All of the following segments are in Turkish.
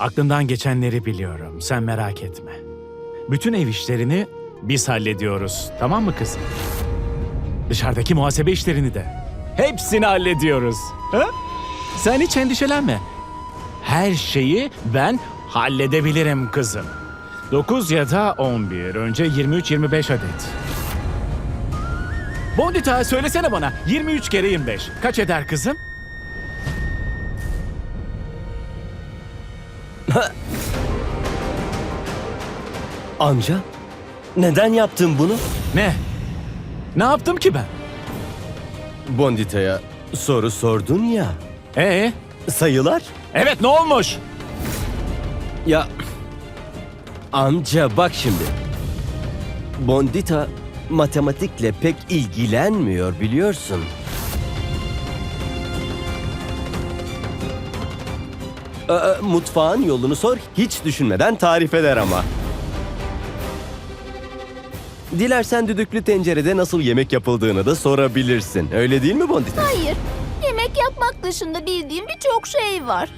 Aklından geçenleri biliyorum. Sen merak etme. Bütün ev işlerini biz hallediyoruz. Tamam mı kızım? Dışarıdaki muhasebe işlerini de. Hepsini hallediyoruz. Ha? Sen hiç endişelenme. Her şeyi ben halledebilirim kızım. 9 ya da 11. Önce 23-25 adet. Bondita söylesene bana. 23 kere 25. Kaç eder kızım? Amca, neden yaptın bunu? Ne? Ne yaptım ki ben? Bondita'ya soru sordun ya. Ee? Sayılar? Evet ne olmuş? Ya amca bak şimdi. Bondita matematikle pek ilgilenmiyor biliyorsun. Aa, mutfağın yolunu sor, hiç düşünmeden tarif eder ama. Dilersen düdüklü tencerede nasıl yemek yapıldığını da sorabilirsin. Öyle değil mi Bondita? Hayır. Yemek yapmak dışında bildiğim birçok şey var.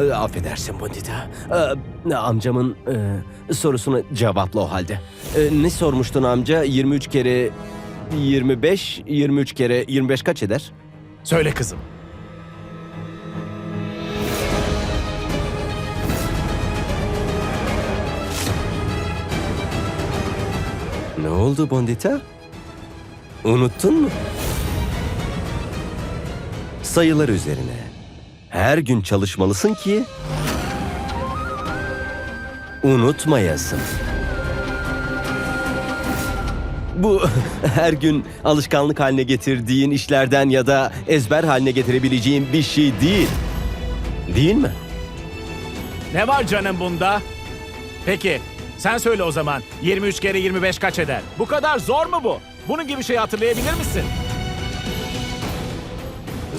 Ee, Affedersin Bondita. Ee, amcamın e, sorusunu cevapla o halde. Ee, ne sormuştun amca? 23 kere 25, 23 kere 25 kaç eder? Söyle kızım. Oldu Bondita? Unuttun mu? Sayılar üzerine her gün çalışmalısın ki unutmayasın. Bu her gün alışkanlık haline getirdiğin işlerden ya da ezber haline getirebileceğin bir şey değil. Değil mi? Ne var canım bunda? Peki sen söyle o zaman 23 kere 25 kaç eder? Bu kadar zor mu bu? Bunun gibi şey hatırlayabilir misin?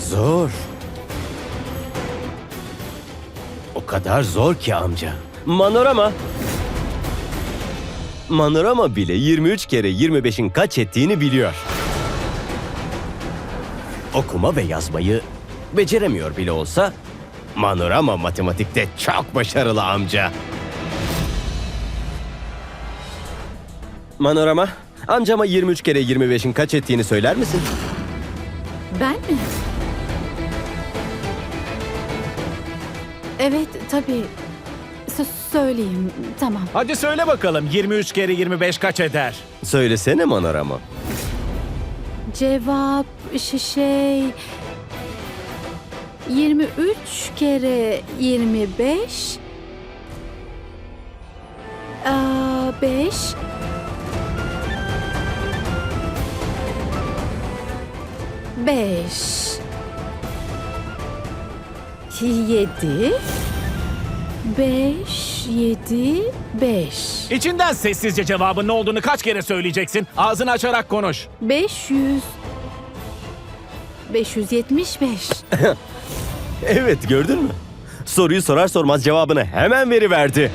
Zor. O kadar zor ki amca. Manorama. Manorama bile 23 kere 25'in kaç ettiğini biliyor. Okuma ve yazmayı beceremiyor bile olsa Manorama matematikte çok başarılı amca. Manorama, amcama 23 kere 25'in kaç ettiğini söyler misin? Ben mi? Evet, tabii. S- söyleyeyim, tamam. Hadi söyle bakalım 23 kere 25 kaç eder? Söylesene Manorama. Cevap ş- şey... 23 kere 25... Aa, 5... Beş... Yedi... Beş, yedi, beş... İçinden sessizce cevabın ne olduğunu kaç kere söyleyeceksin? Ağzını açarak konuş. 500 575 Evet gördün mü? Soruyu sorar sormaz cevabını hemen veriverdi.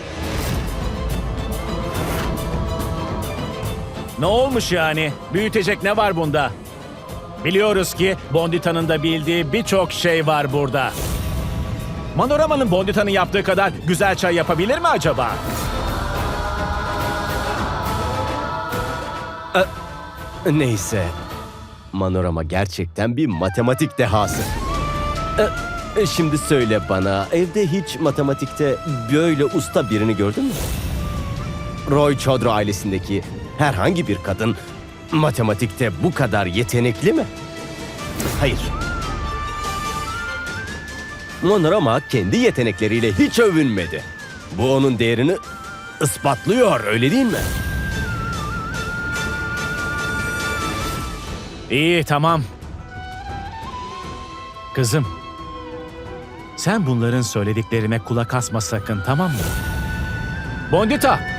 Ne olmuş yani? Büyütecek ne var bunda? Biliyoruz ki Bondita'nın da bildiği birçok şey var burada. Manorama'nın Bondita'nın yaptığı kadar güzel çay yapabilir mi acaba? Neyse. Manorama gerçekten bir matematik dehası. Ee, e, şimdi söyle bana, evde hiç matematikte böyle usta birini gördün mü? Roy Chodro ailesindeki herhangi bir kadın matematikte bu kadar yetenekli mi? Hayır. Manorama kendi yetenekleriyle hiç övünmedi. Bu onun değerini ispatlıyor, öyle değil mi? İyi tamam. Kızım. Sen bunların söylediklerine kulak asma sakın tamam mı? Bondita!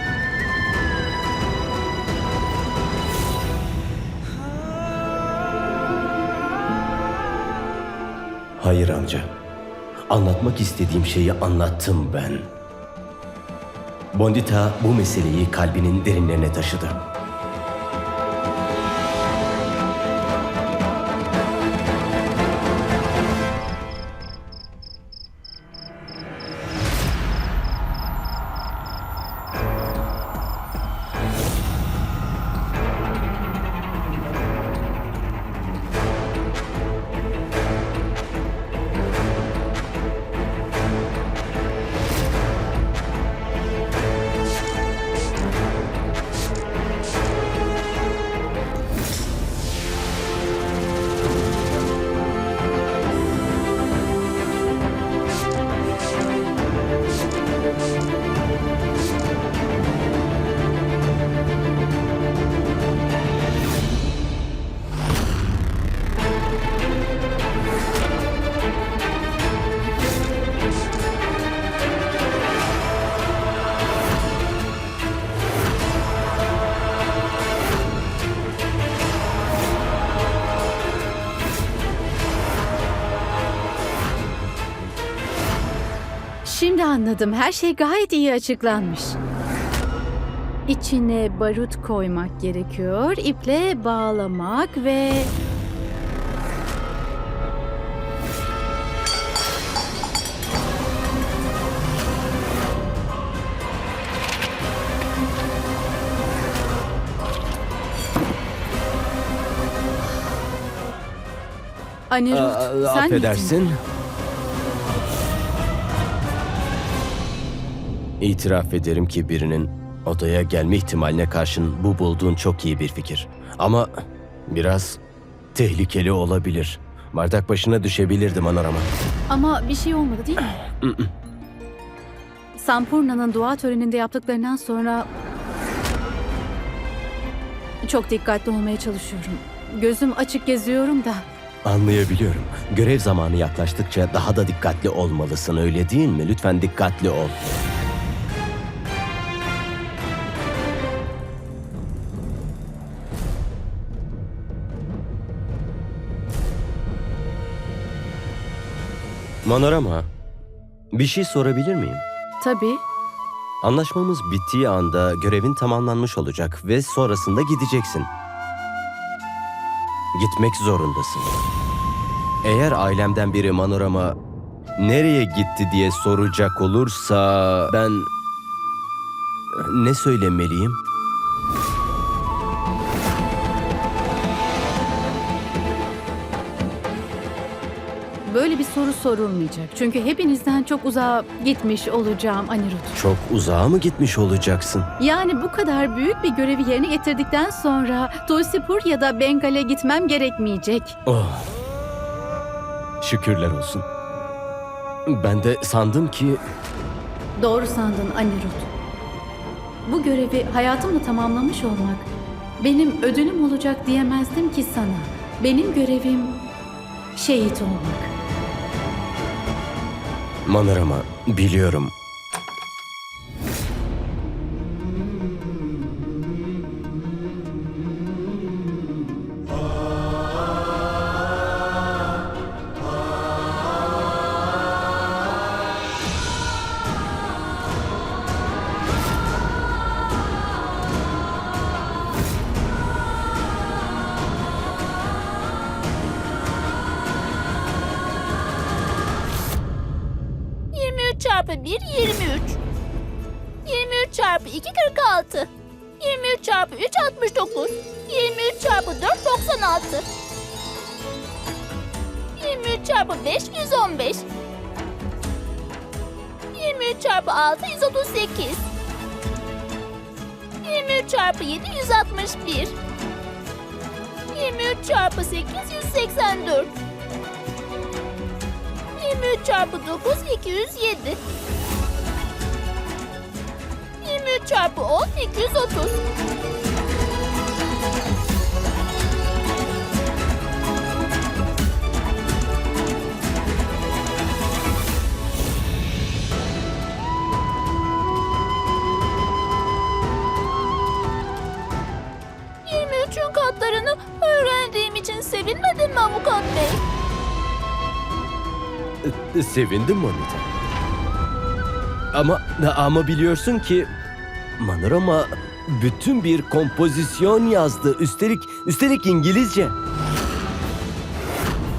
Hayır amca. Anlatmak istediğim şeyi anlattım ben. Bondita bu meseleyi kalbinin derinlerine taşıdı. Anladım. Her şey gayet iyi açıklanmış. İçine barut koymak gerekiyor, iple bağlamak ve... Anirudh, Aa, sen miydin? affedersin. İtiraf ederim ki birinin odaya gelme ihtimaline karşın bu bulduğun çok iyi bir fikir. Ama biraz tehlikeli olabilir. Bardak başına düşebilirdi Manorama. Ama bir şey olmadı değil mi? Sampurna'nın dua töreninde yaptıklarından sonra çok dikkatli olmaya çalışıyorum. Gözüm açık geziyorum da. Anlayabiliyorum. Görev zamanı yaklaştıkça daha da dikkatli olmalısın öyle değil mi? Lütfen dikkatli ol. Manorama, bir şey sorabilir miyim? Tabii. Anlaşmamız bittiği anda görevin tamamlanmış olacak ve sonrasında gideceksin. Gitmek zorundasın. Eğer ailemden biri Manorama nereye gitti diye soracak olursa ben ne söylemeliyim? Soru sorulmayacak. Çünkü hepinizden çok uzağa gitmiş olacağım Anirudh. Çok uzağa mı gitmiş olacaksın? Yani bu kadar büyük bir görevi yerine getirdikten sonra Tulsipur ya da Bengal'e gitmem gerekmeyecek. Oh. Şükürler olsun. Ben de sandım ki Doğru sandın Anirudh. Bu görevi hayatımla tamamlamış olmak benim ödülüm olacak diyemezdim ki sana. Benim görevim şehit olmak. Manorama biliyorum. Çarpı bir, yirmi üç. Yirmi üç çarpı iki, kırk altı. Yirmi üç çarpı üç, altmış dokuz. Yirmi üç çarpı dört, doksan altı. Yirmi üç çarpı beş, yüz on beş. Yirmi üç çarpı altı, yüz otuz sekiz. Yirmi üç çarpı yedi, yüz altmış bir. Yirmi üç çarpı sekiz, yüz seksen dört. 23 çarpı 9 207. 23 çarpı 10 230. ...23'ün katlarını öğrendiğim için sevinmedin mi avukat bey? Sevindim Monita. Ama ama biliyorsun ki Manorama bütün bir kompozisyon yazdı. Üstelik üstelik İngilizce.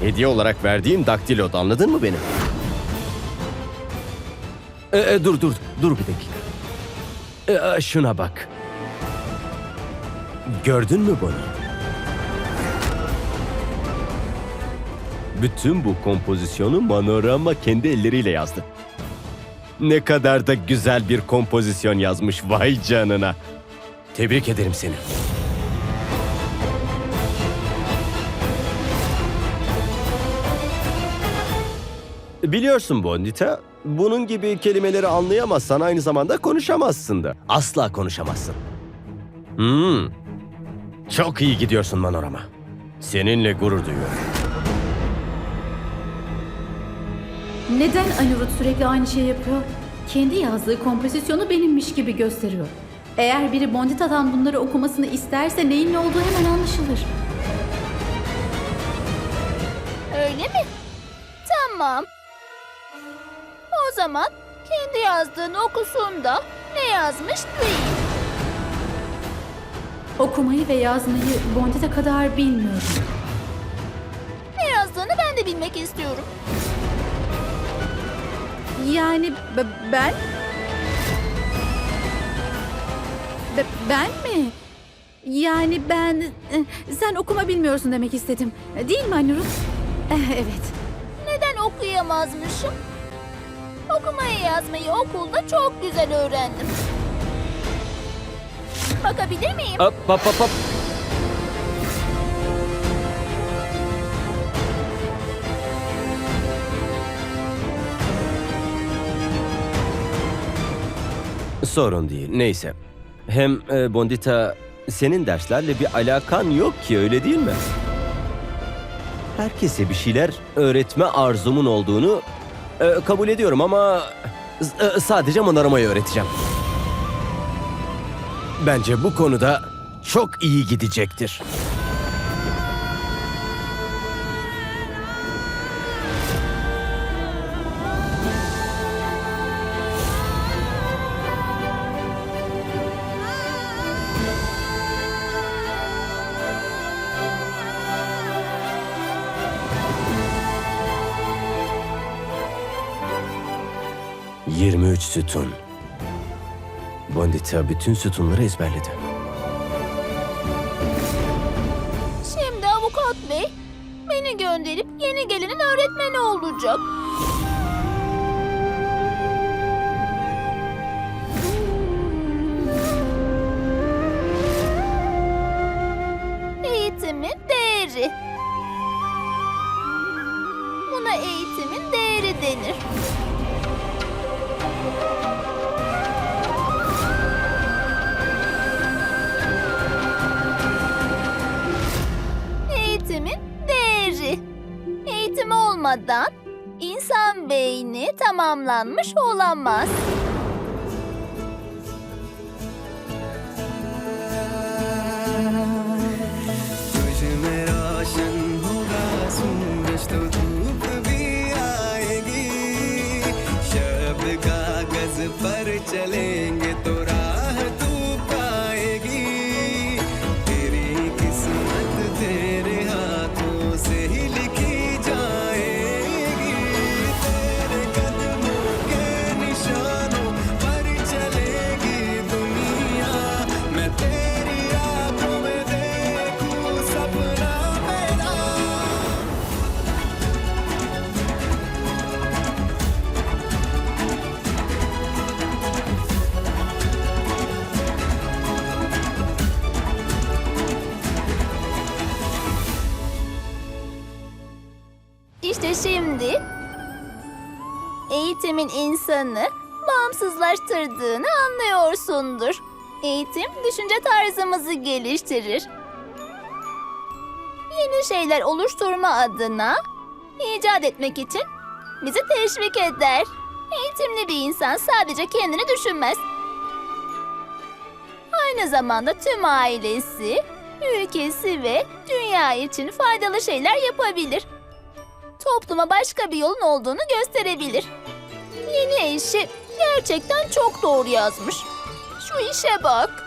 Hediye olarak verdiğim daktilot anladın mı beni? E, e, dur dur dur bir dakika. E, e, şuna bak. Gördün mü bunu? Bütün bu kompozisyonu Manorama kendi elleriyle yazdı. Ne kadar da güzel bir kompozisyon yazmış vay canına. Tebrik ederim seni. Biliyorsun Bondita, bunun gibi kelimeleri anlayamazsan aynı zamanda konuşamazsın da. Asla konuşamazsın. Hmm. Çok iyi gidiyorsun Manorama. Seninle gurur duyuyorum. Neden Anirudh sürekli aynı şeyi yapıyor? Kendi yazdığı kompozisyonu benimmiş gibi gösteriyor. Eğer biri Bondita'dan bunları okumasını isterse neyin ne olduğu hemen anlaşılır. Öyle mi? Tamam. O zaman Kendi yazdığını okusun da ne yazmış duyayım. Okumayı ve yazmayı Bondita kadar bilmiyorum. Ne yazdığını ben de bilmek istiyorum. Yani ben... B- ben mi? Yani ben... e, Sen okuma bilmiyorsun demek istedim. Değil mi Anirudh? Eh, Evet. Neden okuyamazmışım? Okumayı yazmayı okulda çok güzel öğrendim. Bakabilir miyim? Hop hop hop hop. Sorun değil. Neyse. Hem e, Bondita senin derslerle bir alakan yok ki öyle değil mi? Herkese bir şeyler öğretme arzumun olduğunu e, kabul ediyorum ama e, sadece Manorama'yı öğreteceğim. Bence bu konuda çok iyi gidecektir. Yirmi üç sütun. Bondita bütün sütunları ezberledi. Şimdi avukat bey beni gönderip yeni gelinin öğretmeni olacak. Eğitimin değeri. Buna eğitimin değeri denir. Eğitimin değeri. Eğitim olmadan insan beyni tamamlanmış olamaz. İşte şimdi eğitimin insanı bağımsızlaştırdığını anlıyorsundur. Eğitim düşünce tarzımızı geliştirir. Yeni şeyler oluşturma adına icat etmek için bizi teşvik eder. Eğitimli bir insan sadece kendini düşünmez. Aynı zamanda tüm ailesi, ülkesi ve dünya için faydalı şeyler yapabilir topluma başka bir yolun olduğunu gösterebilir. Yeni eşi gerçekten çok doğru yazmış. Şu işe bak.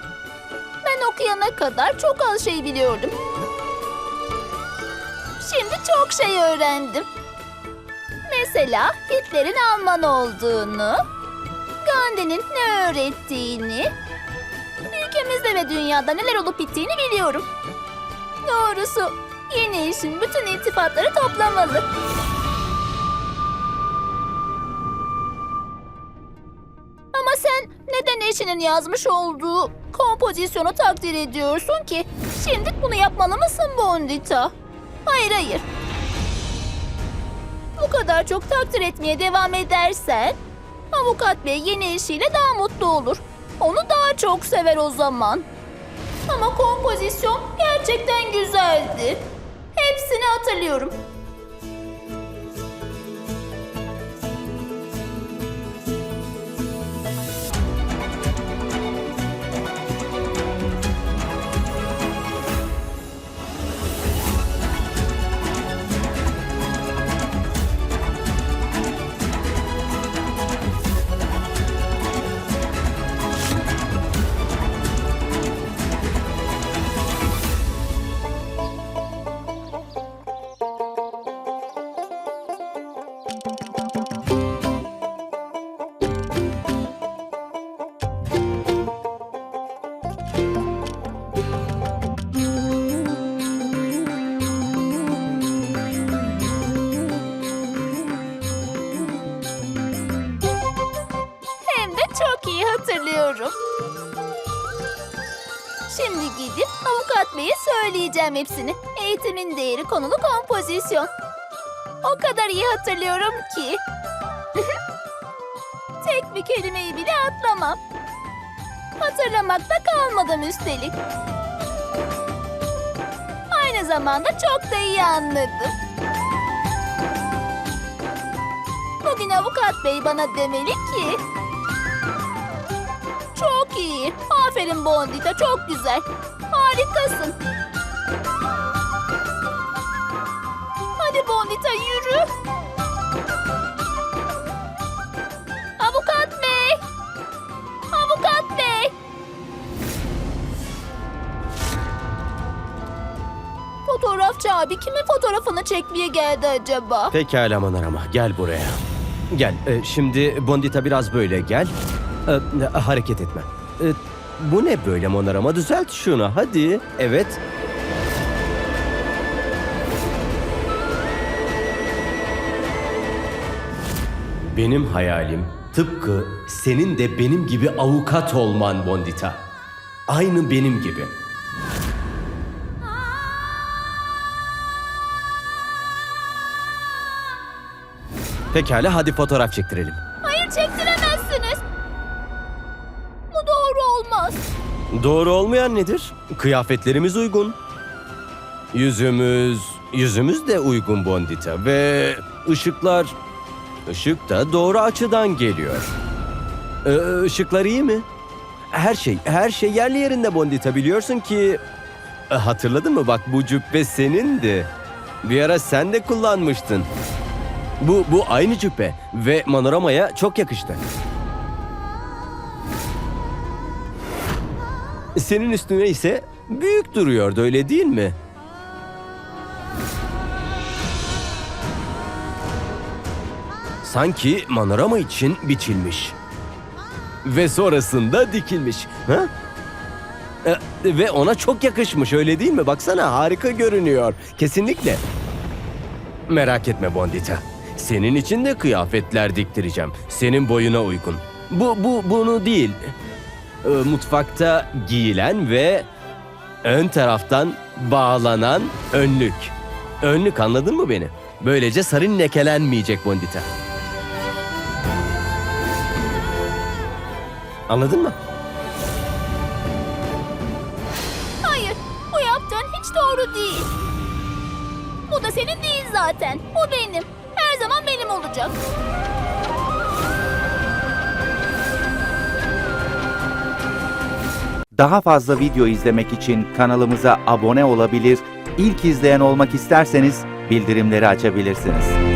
Ben okuyana kadar çok az şey biliyordum. Şimdi çok şey öğrendim. Mesela Hitler'in Alman olduğunu, Gandhi'nin ne öğrettiğini, ülkemizde ve dünyada neler olup bittiğini biliyorum. Doğrusu yeni eşim bütün iltifatları toplamalı. Ama sen neden eşinin yazmış olduğu kompozisyonu takdir ediyorsun ki? Şimdi bunu yapmalı mısın Bondita? Hayır hayır. Bu kadar çok takdir etmeye devam edersen avukat bey yeni eşiyle daha mutlu olur. Onu daha çok sever o zaman. Ama kompozisyon gerçekten güzeldi. Hepsini hatırlıyorum. Söyleyeceğim hepsini. Eğitimin değeri konulu kompozisyon. O kadar iyi hatırlıyorum ki. Tek bir kelimeyi bile atlamam. Hatırlamakta kalmadım üstelik. Aynı zamanda çok da iyi anladım. Bugün avukat bey bana demeli ki... Çok iyi. Aferin Bondita, çok güzel. Harikasın. Bondita yürü. Avukat bey. Avukat bey. Fotoğrafçı abi kimin fotoğrafını çekmeye geldi acaba? Pekala Manorama gel buraya. Gel e, şimdi Bondita biraz böyle gel. E, hareket etme. E, bu ne böyle Manorama düzelt şunu hadi. Evet. Benim hayalim tıpkı senin de benim gibi avukat olman Bondita. Aynı benim gibi. Pekala hadi fotoğraf çektirelim. Hayır çektiremezsiniz. Bu doğru olmaz. Doğru olmayan nedir? Kıyafetlerimiz uygun. Yüzümüz, yüzümüz de uygun Bondita ve ışıklar, ışık da doğru açıdan geliyor. Ee, ışıklar iyi mi? Her şey, her şey yerli yerinde Bondita biliyorsun ki... Ee, Hatırladın mı bak bu cübbe senindi. Bir ara sen de kullanmıştın. Bu, bu aynı cübbe ve Manorama'ya çok yakıştı. Senin üstüne ise büyük duruyordu öyle değil mi? Sanki manorama için biçilmiş. Ve sonrasında dikilmiş. Ha? E, ve ona çok yakışmış öyle değil mi? Baksana harika görünüyor. Kesinlikle. Merak etme Bondita. Senin için de kıyafetler diktireceğim. Senin boyuna uygun. Bu, bu, bunu değil e, mutfakta giyilen ve ön taraftan bağlanan önlük. Önlük anladın mı beni? Böylece sarın lekelenmeyecek Bondita. Anladın mı? Hayır, bu yaptığın hiç doğru değil. Bu da senin değil zaten. Bu benim. Her zaman benim olacak. Daha fazla video izlemek için kanalımıza abone olabilir, ilk izleyen olmak isterseniz bildirimleri açabilirsiniz.